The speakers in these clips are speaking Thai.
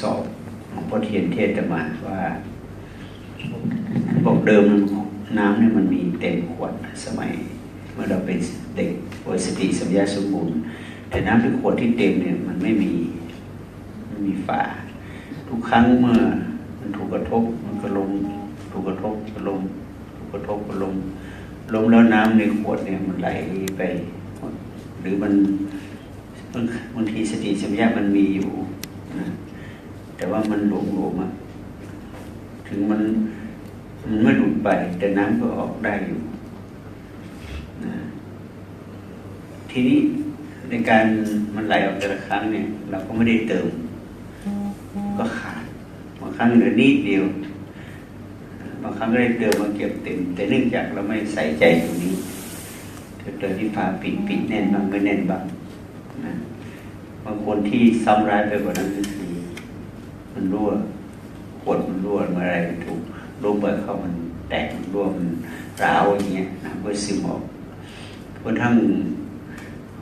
สอบของพ่อเทียนเทศน์มาว่า บอกเดิมน้ำเนี่ยมันมีเต็มขวดสมัย เมื่อเราเป็นเด็กปกสติสัมยาสมบูรณ์ แต่น้ำในขวดที่เต็มเนี่ยมันไม่มีไม่มีฝาทุกครั้งเมื่อมันถูกกระทบมันก็ลงถูกกระทบก็ลงถูกกระทบก็ลงลงแล้วน้ำในขวดเนี่ยมันไหลไป หรือมันบางบางทีสติสัมยามันมีอยู่นะ แต่ว่ามันหลวมหลวมๆอะถึงมันมันไม่หลุดไป แต่น้ำก็ออกได้อยู่นะทีนี้ในการมันไหลออกแต่ละครั้งเนี่ย เราก็ไม่ได้เติม ก็ขาดบางครั้งเหลือนิดเดียวบางครั้งก็ได้เติมมาเก็บเต็ม แต่เนื่องจากเราไม่ใส่ใจตรงนี้เกิดที่ฝาปิดปิดแน่นบางไม่แน่นบ้างนะบางคนที่ซ้ำร้ายไปกว่านั้นคือ มันรั่วขวดมันรั่วเมื่อไรถูกลมเปิดเข้ามันแตกมันรั่วมันร้าวอย่างเงี้ยนะก็ซึมออกกระทั่ง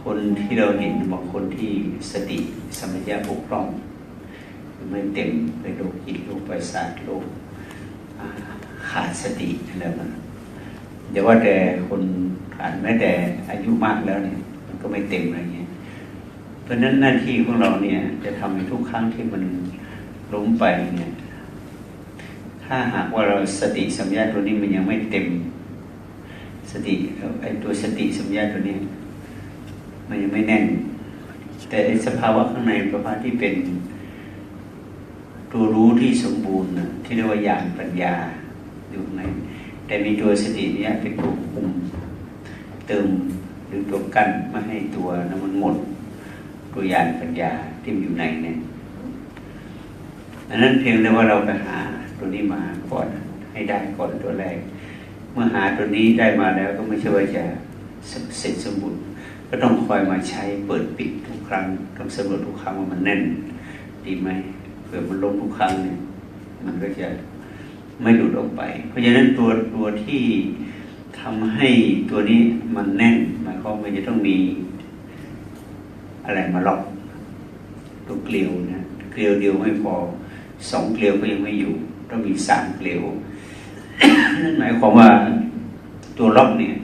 คนที่เราเห็นบางคนที่สติสมัญญาบกพร่องไม่เต็มไปโรคจิตโรคประสาทโรคขาดสติอะไรมันอย่าว่าแต่คนขาดแม้แต่อายุมากแล้วเนี่ยมันก็ไม่เต็มอะไรเงี้ย เพราะฉะนั้นหน้าที่ของเราเนี่ย จะทำให้ทุกครั้งที่มัน ล้มไปเนี่ยถ้าหากว่าเราสติสัมยาตัวนี้มันยังไม่เต็ม สติไอตัวสติสัมยาตัวนี้ มันยังไม่แน่น แต่ไอ้สภาวะข้างในประภาที่เป็นตัวรู้ที่สมบูรณ์ที่เรียกว่าญาณปัญญาอยู่ในแต่มีตัวสติเนี่ยเป็นตัวคุมเติมหรือตัวกั้นไม่ให้ตัวนั้นมันหมด ตัวญาณปัญญาที่มันอยู่ในเนี่ย อันนั้นเพียงแต่ว่าเราไปหาตัวนี้มาก่อนให้ได้ก่อนตัวแรก เมื่อหาตัวนี้ได้มาแล้วก็ไม่ใช่ว่าจะเสร็จสมบูรณ์ก็ต้องคอยมาใช้เปิดปิดทุกครั้งต้องสำรวจทุกครั้งว่ามันแน่น ดีไหมเกิดมันล้มทุกครั้งเนี่ยมันก็จะไม่หลุดออกไป เพราะฉะนั้นตัวตัวที่ทำให้ตัวนี้มันแน่นหมายความว่าจะต้องมีอะไรมาล็อกตัวเกลียวนะเกลียวเดียวไม่พอ สองเกลียวก็ยังไม่อยู่ต้องมีสามเกลียวนั่นหมายความว่าตัวล็อกเนี่ย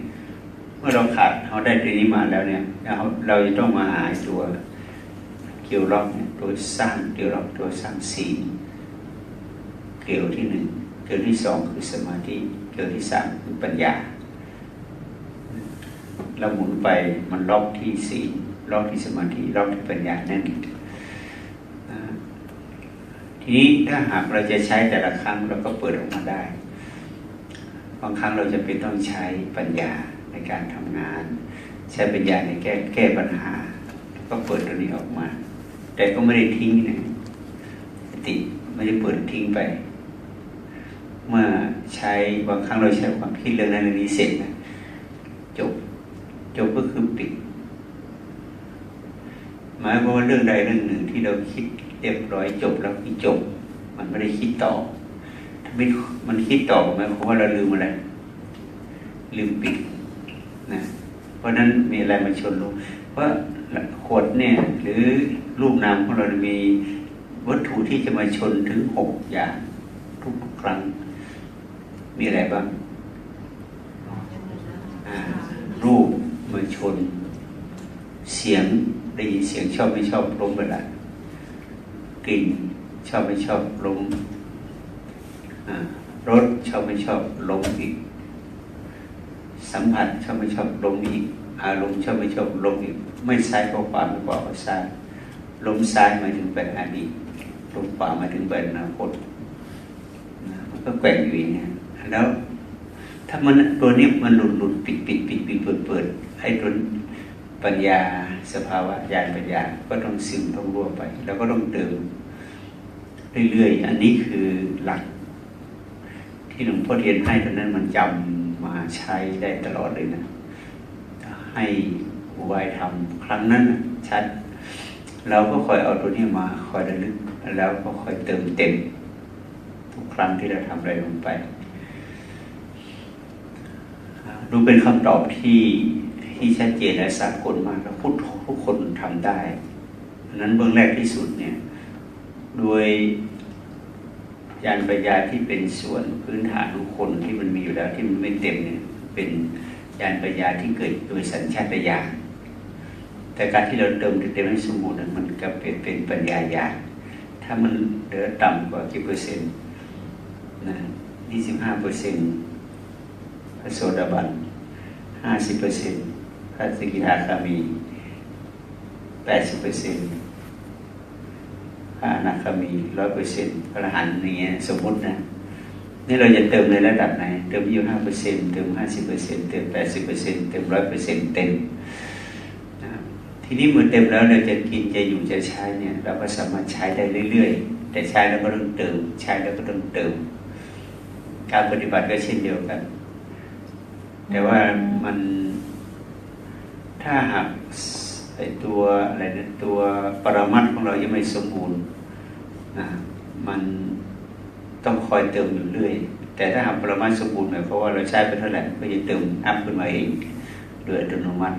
เมื่อเราขาดเขาได้ตัวนี้มาแล้วเนี่ยเราเราจะต้องมาหาตัวเกลียวล็อกเนี่ยตัวสร้างเกลียวล็อกตัวสร้างสีเกลียวที่หนึ่งเกลียวที่สองคือสมาธิเกลียวที่สามคือปัญญาเราหมุนไปมันล็อกที่สีลล็อกที่สมาธิล็อกที่ปัญญาแน่นอ่า ทีนี้ถ้าหากเราจะใช้แต่ละครั้งเราก็เปิดออกมาได้ บางครั้งเราจะเป็นต้องใช้ปัญญาในการทำงาน ใช้ปัญญาในแก้แก้ปัญหา ก็เปิดตัวนี้ออกมา แต่ก็ไม่ได้ทิ้งนะสติไม่ได้เปิดทิ้งไป เมื่อใช้บางครั้งเราใช้ความคิดเรื่องนั้นเรื่องนี้เสร็จนะจบจบก็คือปิดหมายความว่าเรื่องใดเรื่องหนึ่งที่เราคิด เรียบร้อยจบแล้วคือจบ มันไม่ได้คิดต่อถ้าไม่มันคิดต่อหมายความว่าเราลืมอะไรลืมปิดนะเพราะนั้นมีอะไรมาชนลงเพราะขวดเนี่ย หรือรูปนามของเรามีวัตถุที่จะมาชนถึงหกอย่างทุกครั้ง มีอะไรบ้างรูปมาชน เสียงได้ยินเสียงชอบไม่ชอบลมเวลา กลิ่น ชอบไม่ชอบลมอ่ารสชอบไม่ชอบลมอีก สัมผัสชอบไม่ชอบลมอีก อารมณ์ชอบไม่ชอบลมอีก ไม่ซ้ายก็ขวาไม่ขวาก็ซ้ายลมซ้ายมาถึงเป็นอดีตลมขวามาถึงเป็นอนาคตนะมันก็แกว่งอยู่อย่างเงี้แล้ว ถ้ามันตัวนี้มันหลุดหลุดปิดปิดปิดปิดเปิดเปิดให้ตัว ปัญญาสภาวะญาณปัญญาก็ต้องซึมต้องรั่วไป แล้วก็ต้องเติมเรื่อยๆ อันนี้คือหลัก ที่หลวงพ่อเทียนให้ตอนนั้นมันจำมาใช้ได้ตลอดเลยนะ ให้อุบายทำครั้งนั้นชัด เราก็คอยเอาตัวนี้มาคอยระลึก แล้วก็คอยเติมเต็ม ทุกครั้งที่เราทำอะไรลงไป ดูเป็นคำตอบที่ ที่ชัดเจนและสากลมากแล้วพูดทุกคนทำได้นนั้นเบื้องแรกที่สุดเนี่ยโดยยานปัญญาที่เป็นส่วนพื้นฐานของคนที่มันมีอยู่แล้วที่มันไม่เต็มเนี่ยเป็นยานปัญญาที่เกิดโดยสัญชาตญาณแต่การที่เราเติมเต็มให้สมบูรณ์มันก็เป็นเป็นปัญญาญาณถ้ามันเหลือต่ำกว่ากี่เปอร์เซ็นต์นะยี่สิบห้าเปอร์เซ็นต์พระโสดาบันห้าสิบเปอร์เซ็นต์ พระสกิทาคามีแปดสิบเปอร์เซ็นต์พระอนาคามีร้อยเปอร์เซ็นต์พระอรหันต์อย่างเงี้ยสมมตินะนี่เราจะเติมในระดับไหน เติมยี่ห้าเปอร์เซ็นต์เติมห้าสิบเปอร์เซ็นต์เติมแปดสิบเปอร์เซ็นต์เติมร้อยเปอร์เซ็นต์เต็มทีนี้เมื่อเต็มแล้วเราจะกินจะอยู่จะใช้เนี่ยเราก็สามารถใช้ได้เรื่อย ๆ แต่ใช้แล้วก็ต้องเติม ใช้แล้วก็ต้องเติม การปฏิบัติก็เช่นเดียวกัน แต่ว่ามัน ถ้าหากไอตัวอะไรนะตัวปรมัตของเรายังไม่สมบูรณ์นะมันต้องคอยเติมอยู่เรื่อย แต่ถ้าหากปรมาสมบูรณ์หมายความว่าเราใช้ไปเท่าไหร่ก็จะเติมอัพขึ้นมาเองโดยอัตโนมัติ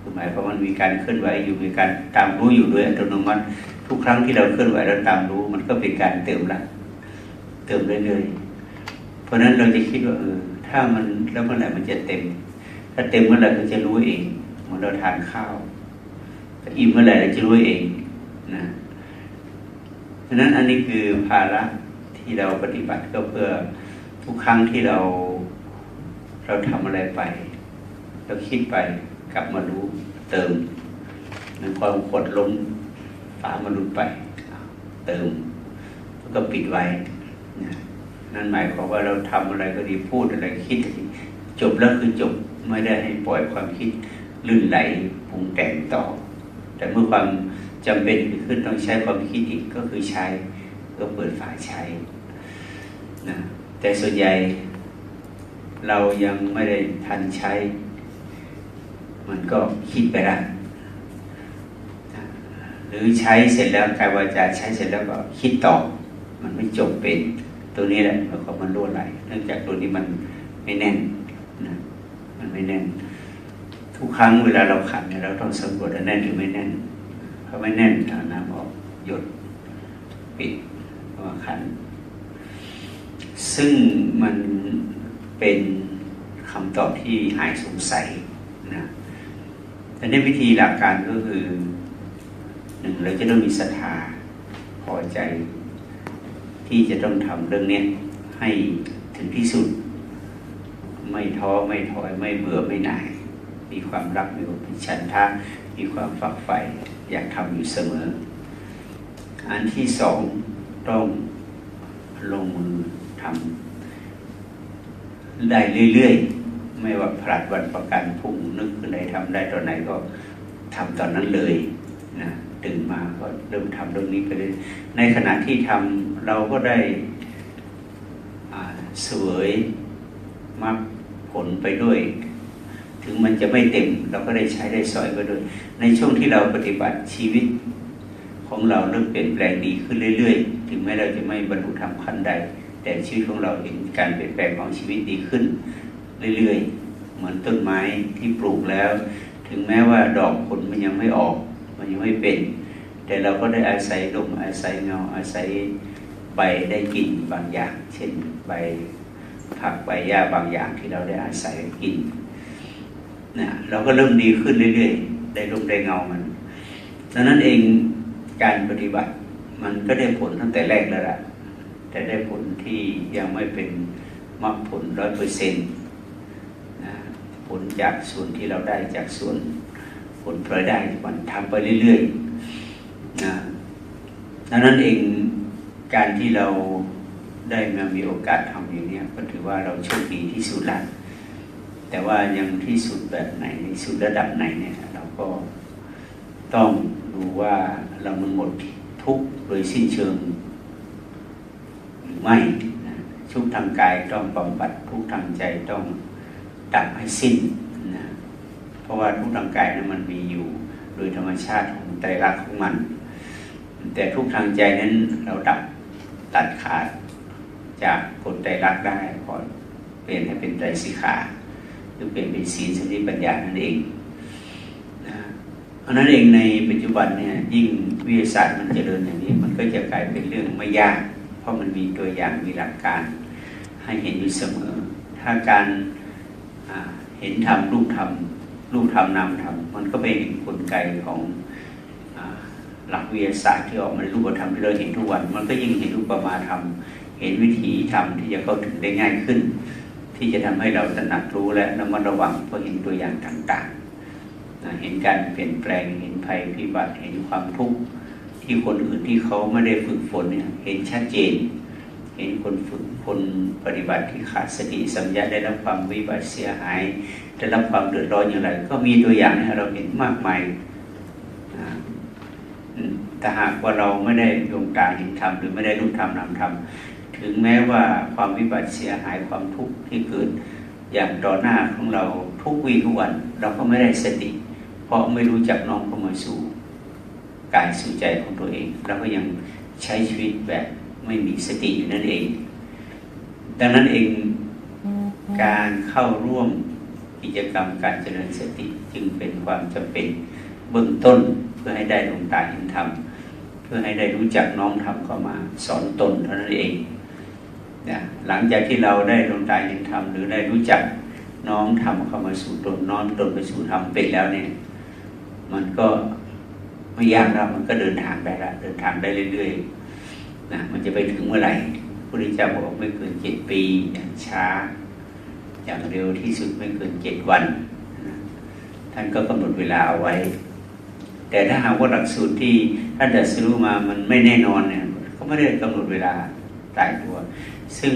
คือหมายความว่ามันมีการเคลื่อนไหวอยู่มีการตามรู้อยู่โดยอัตโนมัติ ทุกครั้งที่เราเคลื่อนไหวเราตามรู้ มันก็เป็นการเติมละเติมเรื่อยๆเพราะฉะนั้นเราจะคิดว่าเออถ้ามันแล้วเมื่อไหร่มันจะเต็ม ถ้าเต็มเมื่อไหร่เราจะรู้เอง เหมือนเราทานข้าวถ้าอิ่มเมื่อไหร่เราจะรู้เองนะเพราะฉะนั้นอันนี้คือภาระที่เราปฏิบัติก็เพื่อทุกครั้งที่เราเราทำอะไรไป เราคิดไปกลับมารู้เติมหนึ่งความกดลงฝามนุษย์ไป เติมแล้วก็ปิดไว้นะนั่นหมายความว่าเราทำอะไรก็ดีพูดอะไรคิดอะไรจบแล้วคือจบไม่ได้ให้ปล่อยความคิด ลื่นไหลปรุงแต่งต่อ แต่เมื่อความจำเป็นขึ้นต้องใช้ความคิดอีกก็คือใช้ก็เปิดฝาใช้นะแต่ส่วนใหญ่เรายังไม่ได้ทันใช้ มันก็คิดไปแล้วนะหรือใช้เสร็จแล้วกายวาจาใช้เสร็จแล้วก็คิดต่อ มันไม่จบเป็นตัวนี้แหละมันก็มันรั่วไหลเนื่องจากตัวนี้มันไม่แน่นนะมันไม่แน่น ทุกครั้งเวลาเราขันเนี่ยเราต้องสำรวจว่าแน่นหรือไม่แน่นถ้าไม่แน่นเอาน้ำออกหยดปิดว่าขัน ซึ่งมันเป็นคำตอบที่หายสงสัยนะแต่ในวิธีหลักการก็คือหนึ่งเราจะต้องมีศรัทธาพอใจ ที่จะต้องทำเรื่องนี้ให้ถึงที่สุด ไม่ท้อไม่ถอยไม่เบื่อไม่หน่าย มีความรักมีความฉันทะมีความฝักใฝ่อยากทำอยู่เสมอ อันที่สองต้องลงมือทำได้เรื่อยๆ ไม่ว่าผลัดวันประกันพรุ่งนึกอะไรทำได้ตอนไหนก็ทำตอนนั้นเลยนะตื่นมาก็เริ่มทำเรื่องนี้ไปเลยในขณะที่ทำเราก็ได้สวยมรรคผลไปด้วย ถึงมันจะไม่เต็ม เราก็ได้ใช้ได้สอยไปด้วย ในช่วงที่เราปฏิบัติชีวิตของเราเริ่มเปลี่ยนแปลงดีขึ้นเรื่อย ๆ ถึงแม้เราจะไม่บรรลุธรรมขั้นใด แต่ชีวิตของเราเห็นการเปลี่ยนแปลงของชีวิตดีขึ้น เรื่อยๆ เหมือนต้นไม้ที่ปลูกแล้ว ถึงแม้ว่าดอกผลมันยังไม่ออก มันยังไม่เป็น แต่เราก็ได้อาศัยลมอาศัยเงาอาศัยใบได้กินบางอย่าง เช่นใบผักใบหญ้าบางอย่างที่เราได้อาศัยกิน นะเราก็เริ่มดีขึ้นเรื่อยๆได้ลมได้เงามันดังนั้นเองการปฏิบัติมันก็ได้ผลตั้งแต่แรกแล้วล่ะแต่ได้ผลที่ยังไม่เป็นมรรคผลร้อยเปอร์เซ็นต์นะผลจากส่วนที่เราได้จากส่วนผลพลอยได้มันทำไปเรื่อยๆนะดังนั้นเองการที่เราได้มามีโอกาสทำอย่างนี้ก็ถือว่าเราโชคดีที่สุดละ แต่ว่ายังที่สุดแบบไหนสุดระดับไหนเนี่ยเราก็ต้องดูว่าเรามันหมดทุกโดยสิ้นเชิงหรือไม่ทุกทางกายต้องบำบัดทุกทางใจต้องดับให้สิ้นนะเพราะว่าทุกทางกายนั้นมันมีอยู่โดยธรรมชาติของไตรลักของมัน แต่ทุกทางใจนั้นเราดับตัดขาดจากกฎไตรลักได้พอเปลี่ยนให้เป็นไตรสิขา หรือเปลี่ยนเป็นศีลสมาธิปัญญานั่นเองนะเพราะนั้นเองในปัจจุบันเนี่ยยิ่งวิทยาศาสตร์มันจเจริญอย่างนี้ มันก็จะกลายเป็นเรื่องไม่ยาก เพราะมันมีตัวอย่างมีหลักการให้เห็นอยู่เสมอ ถ้าการเห็นธรรมรูปธรรมรูปธรรมนามธรรมมันก็เป็นกลไกของหลักวิทยาศาสตร์ที่ออกมาในรูปธรรมที่เราเห็นทุกวัน มันก็ยิ่งเห็นรูปมาธรรม เห็นวิธีธรรมที่จะเข้าถึงได้ง่ายขึ้น ที่จะทำให้เราตระหนักรู้และระมัดระวังเพราะเห็นตัวอย่างต่างๆ เห็นการเปลี่ยนแปลงเห็นภัยพิบัติเห็นความทุกข์ที่คนอื่นที่เขาไม่ได้ฝึกฝนเนี่ยเห็นชัดเจน เห็นคนฝึกคนปฏิบัติที่ขาดสติสัมยาได้รับความวิบัติเสียหายได้รับความเดือดร้อนอย่างไร ก็มีตัวอย่างให้เราเห็นมากมายแต่หากว่าเราไม่ได้ดวงตาเห็นธรรมหรือไม่ได้รู้ธรรมนำธรรม ถึงแม้ว่าความวิบัติเสียหายความทุกข์ที่เกิดอย่างต่อหน้าของเราทุกวีทุกวัน เราก็ไม่ได้สติ เพราะไม่รู้จักน้อมเข้ามาสู่กายสู่ใจของตัวเองเราก็ยังใช้ชีวิตแบบไม่มีสติอยู่นั่นเอง ดังนั้นเองการเข้าร่วมกิจกรรมการเจริญสติจึงเป็นความจำเป็นเบื้องต้นเพื่อให้ได้ดวงตาเห็นธรรมเพื่อให้ได้รู้จักน้อมธรรมเข้ามา สอนตนเท่านั้นเอง นะหลังจากที่เราได้ดวงตาเห็นธรรมหรือได้รู้จักน้อมธรรมเข้ามาสู่ตนน้อมตนไปสู่ธรรมเป็นแล้วเนี่ย มันก็ไม่ยากแล้วมันก็เดินทางได้ละเดินทางได้เรื่อยๆนะมันจะไปถึงเมื่อไหร่พระพุทธเจ้าบอกไม่เกินเจ็ดปีอย่างช้า อย่างเร็วที่สุดไม่เกินเจ็ดวันนะท่านก็กำหนดเวลาเอาไว้ แต่ถ้าหากว่าหลักสูตรที่ท่านดัสรู้มามันไม่แน่นอนเนี่ยก็ไม่ได้กำหนดเวลาตายตัว ซึ่ง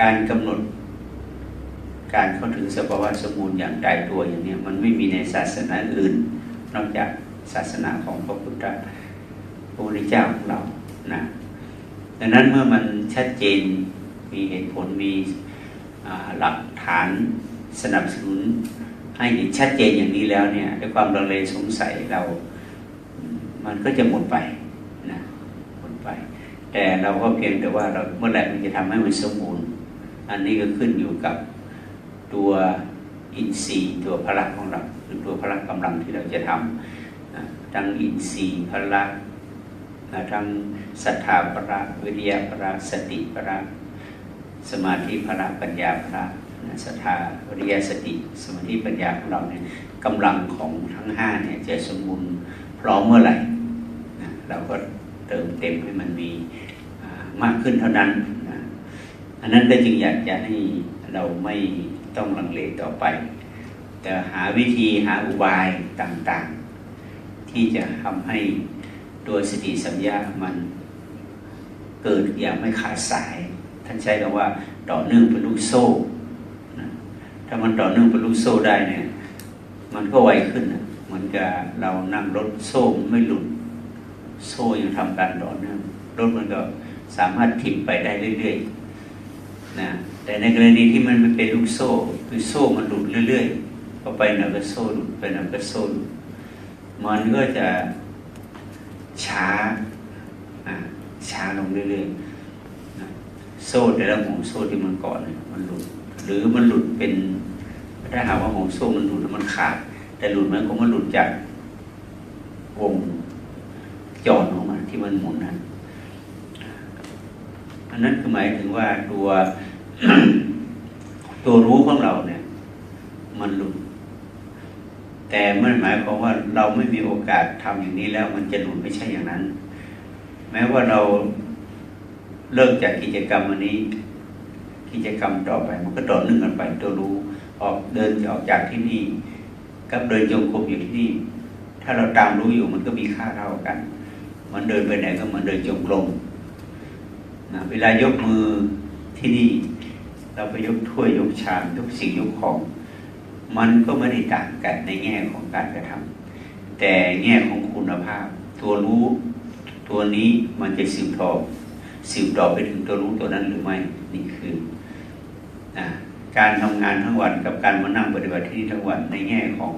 การกำหนดการเข้าถึงสภาวะสมบูรณ์อย่างตายตัวอย่างนี้มันไม่มีในศาสนาอื่น นอกจากศาสนาของพระพุทธพระพุทธเจ้าของเรานะดังนั้นเมื่อมันชัดเจนมีเหตุผลมีหลักฐานสนับสนุน ให้เห็นชัดเจนอย่างนี้แล้วเนี่ยด้วยความลังเลสงสัยเรา มันก็จะหมดไป แต่เราก็เพียงแต่ว่าเราเมื่อไหร่มันจะทำให้มันสมบูรณ์ อันนี้ก็ขึ้นอยู่กับตัวอินทรีย์ตัวพลังของเราคือตัวพลังกำลังที่เราจะทำนะทั้งอินทรีย์พลังนะทั้งศรัทธาพละวิริยะพละสติพละสมาธิพละปัญญาพละศรัทธาวิริยะสติ สมาธิปัญญาของเราเนี่ยกำลังของทั้งห้าเนี่ยจะสมบูรณ์พร้อมเมื่อไหร่เราก็ เติมเต็มให้มันมีมากขึ้นเท่านั้นนะอันนั้นก็จึงอยากจะให้เราไม่ต้องลังเลต่อไป แต่หาวิธีหาอุบายต่างๆ ที่จะทำให้ตัวสติสัมยามันเกิดอย่างไม่ขาดสาย ท่านใช้คำว่าต่อเนื่องเป็นลูกโซ่นะถ้ามันต่อเนื่องเป็นลูกโซ่ได้เนี่ย มันก็ไวขึ้นนะเหมือนกับเรานั่งรถโซ่ไม่หลุด โซ่ยังทำการต่อเนื่องรถมันก็สามารถถิ่มไปได้เรื่อยๆนะแต่ในกรณีที่มันไม่เป็นลูกโซ่ คือโซ่มันหลุดเรื่อยๆพอไปหน่อยก็โซ่หลุดไปหน่อยก็โซ่หลุดมันก็จะช้าช้าลงเรื่อยๆโซ่แต่ละห่วงโซ่ที่มันเก่อนเนี่ยมันหลุด หรือมันหลุดเป็นถ้าหากว่าห่วงโซ่มันหลุดแล้วมันขาด แต่หลุดมันคงมันหลุดจากวง จรของมันที่มันหมุนนั้นอันนั้นคือหมายถึงว่าตัวตัวรู้ของเราเนี่ย มันหลุดแต่ไม่หมายความว่าเราไม่มีโอกาสทำอย่างนี้แล้วมันจะหลุดไม่ใช่อย่างนั้น แม้ว่าเราเลิกจากกิจกรรมวันนี้ กิจกรรมต่อไป มันก็ต่อเนื่องกันไป ตัวรู้ออกเดินออกจากที่นี่กับเดินจงกรมอยู่ที่นี่ ถ้าเราตามรู้อยู่มันก็มีค่าเท่ากัน มันเดินไปไหนก็เหมือนเดินจงกรมนะเวลายกมือที่นี่ เราไปยกถ้วยยกชามยกสิ่งยกของ มันก็ไม่ได้ต่างกันในแง่ของการกระทำแต่แง่ของคุณภาพ ตัวรู้ตัวนี้มันจะสืบทอดสืบต่อไปถึงตัวรู้ตัวนั้นหรือไม่นี่คือนะการทำงานทั้งวันกับการมานั่งปฏิบัติที่นี่ทั้งวันในแง่ของ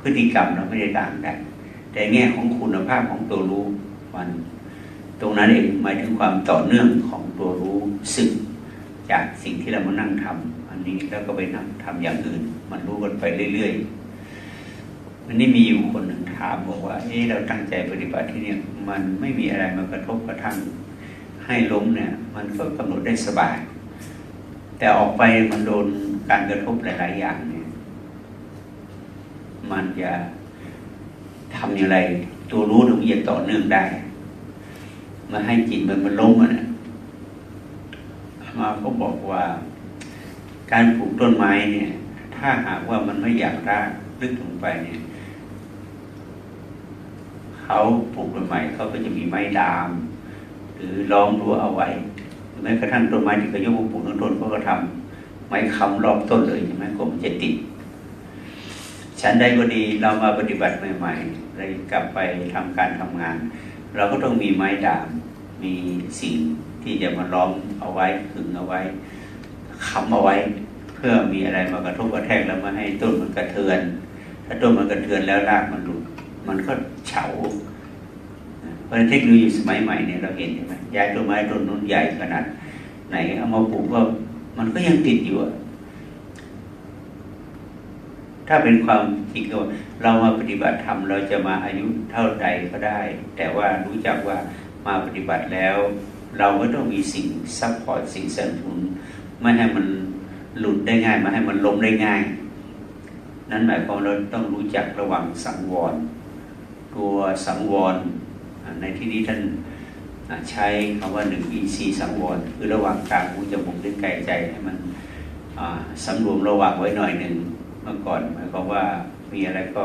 พฤติกรรมเราไม่ได้ต่างกัน แต่แง่ของคุณภาพของตัวรู้มันตรงนั้นเองหมายถึงความต่อเนื่องของตัวรู้สึกจากสิ่งที่เรามานั่งทำอันนี้แล้วก็ไปนั่งทำอย่างอื่น มันรู้กันไปเรื่อยๆวันนี้มีอยู่คนหนึ่งถามบอกว่าเอ๊ะเราตั้งใจปฏิบัติที่เนี่ยมันไม่มีอะไรมากระทบกระทั่งให้ล้มเนี่ย มันก็กำหนดได้สบาย แต่ออกไปมันโดนการกระทบหลาย ๆ อย่างเนี่ย มันจะ ทำอย่างไร ตัวรู้ถึงจะต่อเนื่องได้ มาให้จิตมันมันล้มอะนะมาก็บอกว่า การปลูกต้นไม้เนี่ย ถ้าหากว่ามันไม่อยากรากลึกลงไปเนี่ยเขาปลูกต้นไม้เขาก็จะมีไม้ดาม หรือล้อมรั้วเอาไว้แม้กระทั่งต้นไม้ที่เขายกมาปลูกต้นต้นเขาก็ทำไม้ค้ำรอบต้นเลยใช่ไหมกลมันจะติด ฉันได้ก็ดีเรามาปฏิบัติใหม่ๆเลยกลับไปทำการทำงาน เราก็ต้องมีไม้ดามมีสิ่งที่จะมาล้อมเอาไว้ขึงเอาไว้ค้ำเอาไว้ เพื่อมีอะไรมากระทบกระแทกแล้วมาให้ต้นมันกระเทือน ถ้าต้นมันกระเทือนแล้วรากมันหลุดมันก็เฉาเพราะนั้นเทคโนโลยีสมัยใหม่เนี่ยเราเห็นใช่ไหมย้ายต้นไม้ต้นนู้นใหญ่ขนาดไหนเอามาปลูกก็มันก็ยังติดอยู่ ถ้าเป็นความจริงก็เรามาปฏิบัติธรรมเราจะมาอายุเท่าใดก็ได้ แต่ว่ารู้จักว่ามาปฏิบัติแล้ว เราก็ต้องมีสิ่งซัพพอร์ตสิ่งสนับสนุนไม่ให้มันหลุดได้ง่ายไม่ให้มันล้มได้ง่าย นั่นหมายความเราต้องรู้จักระวังสังวร ตัวสังวร ในที่นี้ท่านใช้คำว่าหนึ่งอินทรีย์สังวร คือระหว่างกลางหูจมูกลิ้นกายใจให้มันสำรวมระวังไว้หน่อยหนึ่ง มื่อก่อนหมายความว่ามีอะไรก็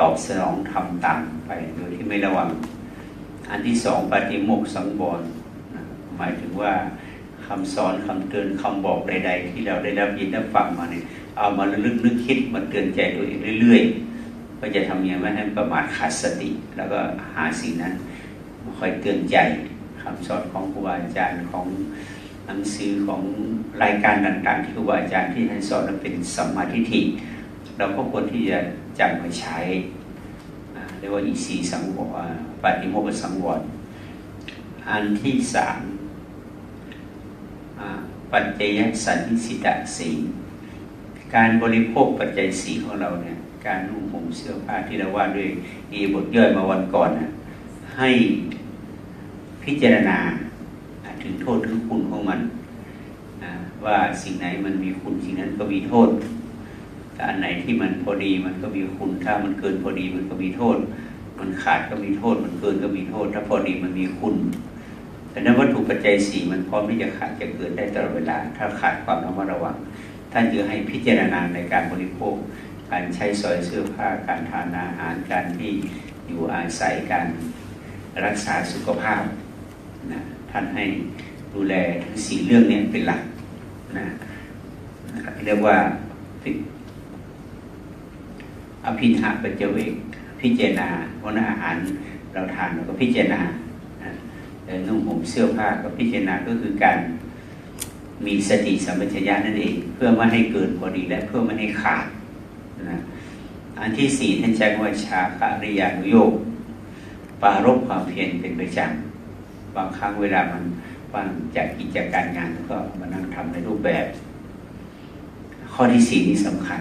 ตอบสนองทำตามไปโดยที่ไม่ระวัง อันที่สองปฏิโมกขสังวรหมายถึงว่าคำสอนคำเตือนคำบอกใด ๆ ที่เราได้รับยินได้ฟังมาเนี่ยเอามาลึกนึกคิดมาเตือนใจตัวเองเรื่อย ๆ ก็จะทำยังไงไม่ให้ประมาทขาดสติ แล้วก็หาสิ่งนั้นคอยเตือนใจคำสอนของครูบาอาจารย์ของ หนังสือของรายการต่างๆ ที่ครูบาอาจารย์ที่ท่านสอนนั้นเป็นสัมมาทิฏฐิเราก็ควรที่จะจำมาใช้เรียกว่าอีสีสังวรปฏิโมกขสังวรอันที่สามปัจเจยสันนิสิตาสีการบริโภคปัจจัยสีของเราเนี่ยการนุ่งห่มเสื้อผ้าที่เราว่าด้วยมีบทย่อยมาวันก่อนนะให้พิจารณา ถึงโทษถึงคุณของมันว่าสิ่งไหนมันมีคุณสิ่งนั้นก็มีโทษแต่อันไหนที่มันพอดีมันก็มีคุณ ถ้ามันเกินพอดีมันก็มีโทษ มันขาดก็มีโทษ มันเกินก็มีโทษ ถ้าพอดีมันมีคุณแต่นั้นวัตถุปัจจัยสี่มันพร้อมที่จะขาดจะเกิดได้ตลอดเวลา ถ้าขาดความระมัดระวัง ท่านจะให้พิจารณาในการบริโภค การใช้สอยเสื้อผ้า การทานอาหาร การที่อยู่อาศัย การรักษาสุขภาพนะ ท่านให้ดูแลทั้งสี่เรื่องนี้เป็นหลักนะเรียกว่าอภิธาปัจเจเวกพิจารณาวันอาหารเราทานเราก็พิจารณานุ่งห่มเสื้อผ้าก็พิจารณาก็คือการมีสติสัมปชัญญะนั่นเอง เพื่อไม่ให้เกินพอดีและเพื่อไม่ให้ขาดนะอันที่สี่ท่านใช้คำว่าชาคาริยานุโยกปารบความเพียรเป็นประจำ บางครั้งเวลามันว่างจากกิจการงานก็มานั่งทำในรูปแบบ ข้อที่สี่นี้สำคัญ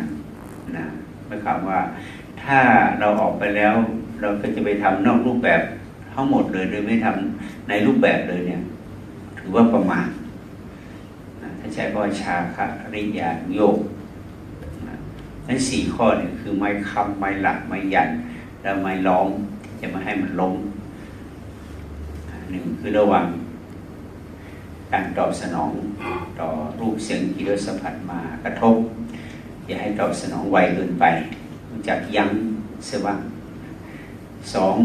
นะหมายความว่าถ้าเราออกไปแล้ว เราก็จะไปทำนอกรูปแบบทั้งหมดเลยโดยไม่ทำในรูปแบบเลยเนี่ย ถือว่าประมาทถ้าใช้ก็ชาคะริยาโยกนั่นสี่ข้อเนี่ยคือไม้คำไม้หลักไม้ยัน แล้วไม้ล้อมจะมาให้มันล้ม หนึ่งคือระวังการตอบสนองต่อรูปเสียงที่เราสัมผัสมากระทบ อย่าให้ตอบสนองไวเกินไปรู้จักยั้งเสียบ้างสอง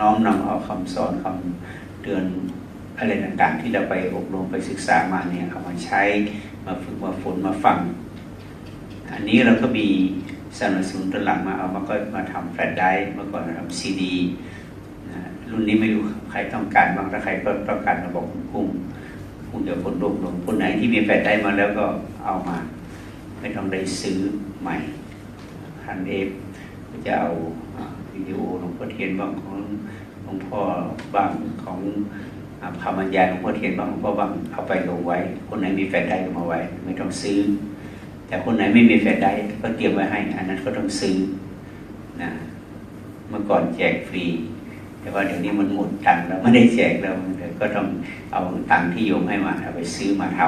น้อมนำเอาคำสอนคำเตือนอะไรต่างๆ ที่เราไปอบรมไปศึกษามาเนี่ยเอามาใช้มาฝึกมาฝนมาฟัง อันนี้เราก็มีสนับสนุนตหลังมาเอามาก็มาทำแฟลชไดร์เมื่อก่อนทำซีดี รุ่นนี้ไม่รู้ใครต้องการบ้างถ้าใครก็ต้องการระบบคุ้มคงจะคนรวบรวมคนไหนที่มีแฟลชไดร์มาแล้วก็เอามา ไม่ต้องได้ซื้อใหม่พันเอฟก็จะเอาวิดีโอหลวงพ่อเทียนบ้างของหลวงพ่อบ้างของอ่าพามัญญาหลวงพ่อเทียนบ้างหลวงพ่อบ้างเอาไปลงไว้ คนไหนมีแฟลชไดรฟ์ก็มาไว้ ไม่ต้องซื้อ แต่คนไหนไม่มีแฟลชไดร์ก็เตรียมไว้ให้ อันนั้นก็ต้องซื้อนะเมื่อก่อนแจกฟรี แต่ว่าเดี๋ยวนี้มันหมดตังค์แล้วไม่ได้แจกแล้วก็ต้องเอาตังค์ที่โยมให้มาเอาไปซื้อมาท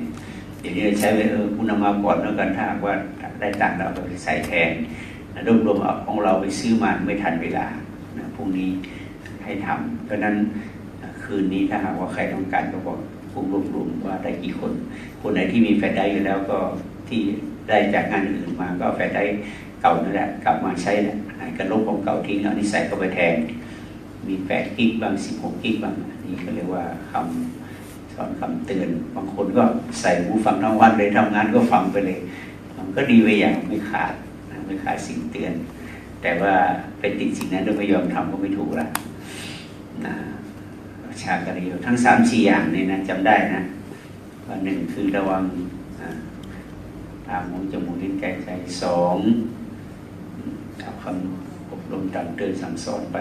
ำเดี๋ยวนี้ใช้ไปเออคุณเอามาก่อนแล้วกันถ้าหากว่าได้ตังค์เราไปใส่แทนรวบรวมเอาของเราไปซื้อมาไม่ทันเวลานะพรุ่งนี้ให้ทำเพราะนั้นคืนนี้ถ้าหากว่าใครต้องการก็บอกคุมรวบรวมว่าได้กี่คน คนไหนที่มีแฟลชไดรฟ์อยู่แล้วก็ที่ได้จากงานอื่นมาก็แฟลชไดรฟ์เก่านั่นแหละกลับมาใช้นะให้กรลบของเก่าทิ้งเอานี่ใส่เข้าไปแทน มีแปดกิกบางสิบหกกิกบางอันนี้ก็เรียกว่าคำสอนคำเตือน บางคนก็ใส่หูฟังทั้งวันเลยทำงานก็ฟังไปเลย มันก็ดีไปอย่างไม่ขาดไม่ขาดสิ่งเตือน แต่ว่าไปติดสิ่งนั้นแล้วไม่ยอมทำก็ไม่ถูกละนะชากริยทั้งสามสี่อย่างนี่นะจำได้นะว่าหนึ่งคือระวังอ่าตาหูจมูกลิ้นกายใจสองเอาคำอบรมตักเตือนสั่งสอนไป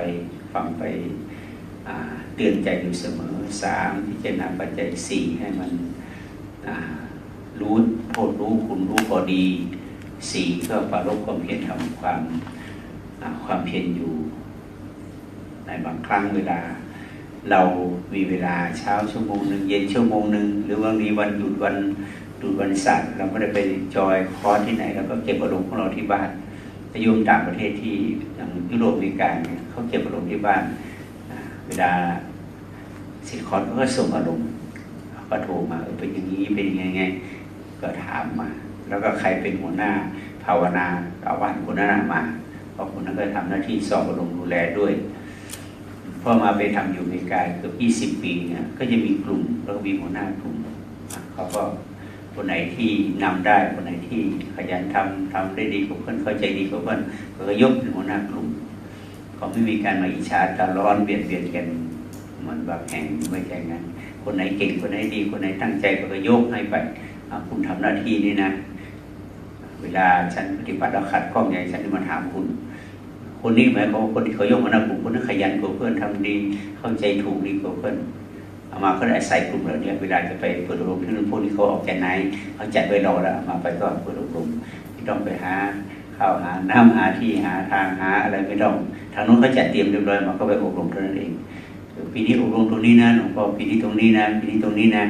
ฟังไปเตือนใจอยู่เสมอสามพิจารณาปัจจัยสี่ให้มันรู้โทษรู้คุณรู้พอดีสี่ก็ปรารบความเพียรทำความความเพียรอยู่ ในบางครั้งเวลา เรามีเวลาเช้าชั่วโมงหนึ่งเย็นชั่วโมงหนึ่งหรือว่ามีวันหยุดวันหยุดวันสัตว์เราไม่ได้ไปจอยคอร์สที่ไหนเราก็เก็บอารมณ์ของเราที่บ้านไปโยมต่างประเทศที่อย่างยุโรปอเมริกาเนี่ย เขาเก็บอารมณ์ที่บ้านเวลาสิคอร์สเขาก็ส่งอารมณ์เขาก็โทรมาเออเป็นอย่างนี้เป็นยังไงไงก็ถามมา แล้วก็ใครเป็นหัวหน้า ภาวนาเอาวันหัวหน้ามาเพราะคนนั้นก็ทำหน้าที่สอบอารมณ์ดูแลด้วยพอมาไปทำอยู่อเมริกายเกือบ20 ปีเนี่ยก็จะมีกลุ่มแล้วก็มีหัวหน้ากลุ่มเขาก็คนไหนที่นำได้คนไหนที่ขยันทำทำได้ดีกว่าเพื่อนเข้าใจดีกว่าเพื่อนก็ยกเป็นหัวหน้ากลุ่ม ขาไม่มีการมาอิจฉาตาร้อนเบียดเบียนกันเหมือนแบบแข่งไม่ใช่งั้นคนไหนเก่งคนไหนดีคนไหนตั้งใจก็ยกให้ไปอะคุณทำหน้าที่นี่นะ เวลาฉันปฏิบัติแล้วขัดข้องใหญ่ฉันมาถามคุณ คนนี้หมายความว่าคนที่เขายกมานะกลุ่มคนนั้นขยันกว่าเพื่อนทำดี เข้าใจถูกดีกว่าเพื่อนเอามาก็ได้ใส่กลุ่มเหล่านี้เวลาจะไปเปิดอบรมที่นู่นพวกนี้เขาออกจากไหนเขาจัดไว้รอแล้วมาไปก็เปิดอบรมไม่ต้องไปหาข้าวหาน้ำหาที่หาทางหาอะไรไม่ต้องางนู้นเขาจัดเตรียมเรียบร้อยมาก็ไปอบรมเท่านั้นเองปีนี้อบรมตรงนี้นะหลวงพ่อปีนี้ตรงนี้นะปีนี้ตรงนี้นะ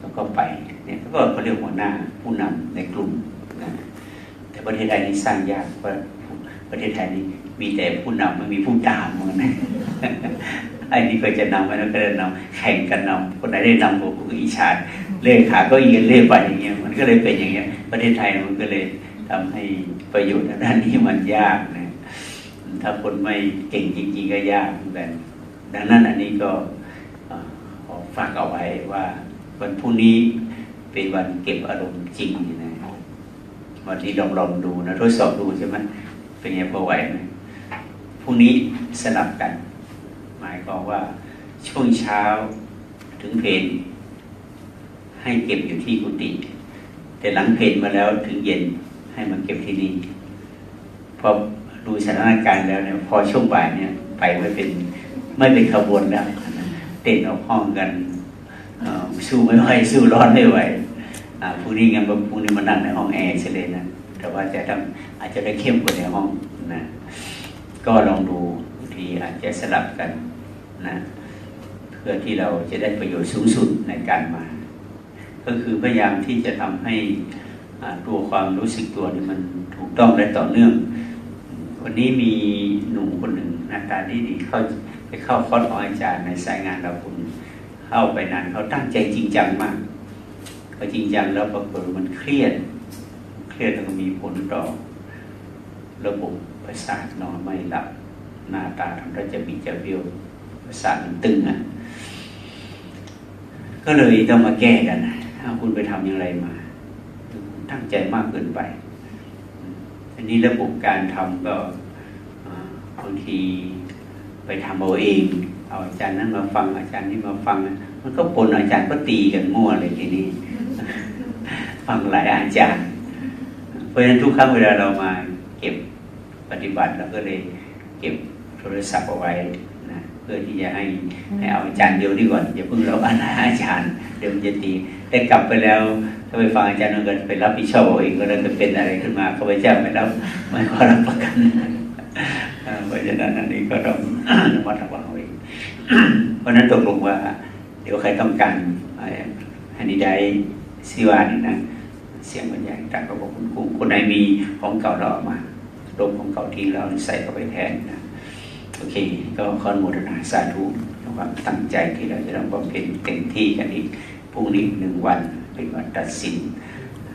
แล้วก็ไปเนี่ยก็เขาเรียกหัวหน้าผู้นำในกลุ่มนะแต่ประเทศไทยนี่สร้างยากเพราะประเทศไทยนี่มีแต่ผู้นำไม่มีผู้ตามเหมือนกันไอ้นี่ก็จะนำไอ้นั่นก็จะนำแข่งกันนำคนไหนได้นำก็อิจฉาเล่ขาก็เอียนเล่ไปอย่างเงี้ยมันก็เลยเป็นอย่างเงี้ย ประเทศไทยมันก็เลยทำให้ประโยชน์ด้านนี้มันยากนะ ถ้าคนไม่เก่งจริงๆก็ยากเหมือนกันดังนั้นอันนี้ก็ฝากเอาไว้ว่าวันพรุ่งนี้เป็นวันเก็บอารมณ์จริงนะวันนี้ลองลองดูนะทดสอบดูใช่ไหมเป็นไงพอไหวไหมพรุ่งนี้สลับกัน หมายความว่าช่วงเช้าถึงเพนให้เก็บอยู่ที่กุฏิแต่หลังเพนมาแล้วถึงเย็นให้มาเก็บที่นี่พอ ดูสถานการณ์แล้วเนี่ย พอช่วงบ่ายเนี่ย ไปไม่เป็นไม่เป็นขบวนแล้วเต้นออกห้องกันอ่อสู้ไม่ไหวสู้ร้อนไม่ไหวอ่าพรุ่งนี้งั้นพรุ่งนี้มานั่งในห้องแอร์เฉยนะแต่ว่าจะต้องอาจจะได้เข้มกว่าในห้องนะก็ลองดูบางทีอาจจะสลับกันนะเพื่อที่เราจะได้ประโยชน์สูงสุดในการมา ก็คือพยายามที่จะทำให้อ่าตัวความรู้สึกตัวนี่มันถูกต้องและต่อเนื่อง วันนี้มีหนุ่มคนหนึ่งหน้าตาดีดีเขาไปเข้าคอร์สของอาจารย์ในสายงานเราคุณเข้าไปนานเขาตั้งใจจริงจังมากเขาจริงจังแล้วปรากฏมันเครียด เครียดแล้วก็มีผลต่อ ระบบประสาทนอนไม่หลับหน้าตาทำได้จะมีจะเบี้ยวประสาทมันตึงอะ ก็เลยต้องมาแก้กันนะคุณไปทำอย่างไรมา ตั้งใจมากเกินไป อันนี้ระบบการทำก็อ่าบางทีไปทำเอาเอง เอาอาจารย์นั้นมาฟังอาจารย์นี้มาฟัง มันก็ปนอาจารย์ก็ตีกันมั่วเลยทีนี้ ฟังหลายอาจารย์ เพราะฉะนั้นทุกครั้งเวลาเรามาเก็บปปฏิบัติเราก็เลยเก็บโทรศัพท์เอาไว้นะเพื่อที่จะให้ให้เอาอาจารย์เดียวดีกว่าอย่าเพิ่งเราอ่านอาจารย์เดี๋ยวมันจะตีได้กลับไปแล้ว ถ้าไปฟังอาจารย์เราก็ไปรับผิดชอบเองก็แล้จะเป็นอะไรขึ้นมาเขาไปแจ้งไปแล้วไม่ขอรับประกันเพราะฉะนั้นอันนี้ก็ต้องระมัดระวังเองเพราะนั้นตกลงว่า เดี๋ยวใครต้องการฮันนี่ได้ซิวานี่นะเสียงบรรยายต่างก็บอกคุณครูคนไหนมีของเก่าเราเอามาลมของเก่าทิ้งแล้วใส่เข้าไปแทนนะโอเค ก็ขออนุโมทนาสาธุความตั้งใจที่เราจะทำบำเพ็ญเต็มที่กันอีกพรุ่งนี้หนึ่งวัน เป็นวันตัดสิน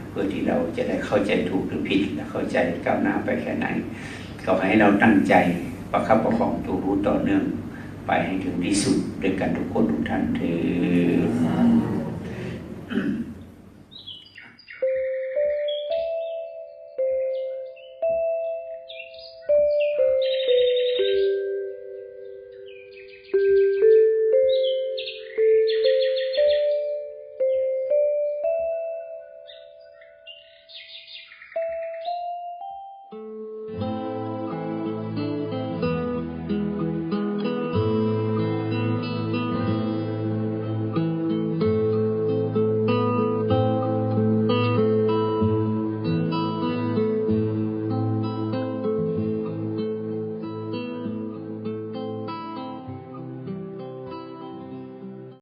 เพื่อที่เราจะได้เข้าใจถูกหรือผิดและเข้าใจก้าวหน้าไปแค่ไหน ก็ให้เราตั้งใจประคับประคองตัวรู้ต่อเนื่อง ไปให้ถึงที่สุดด้วยกันทุกคนทุกท่านเถอ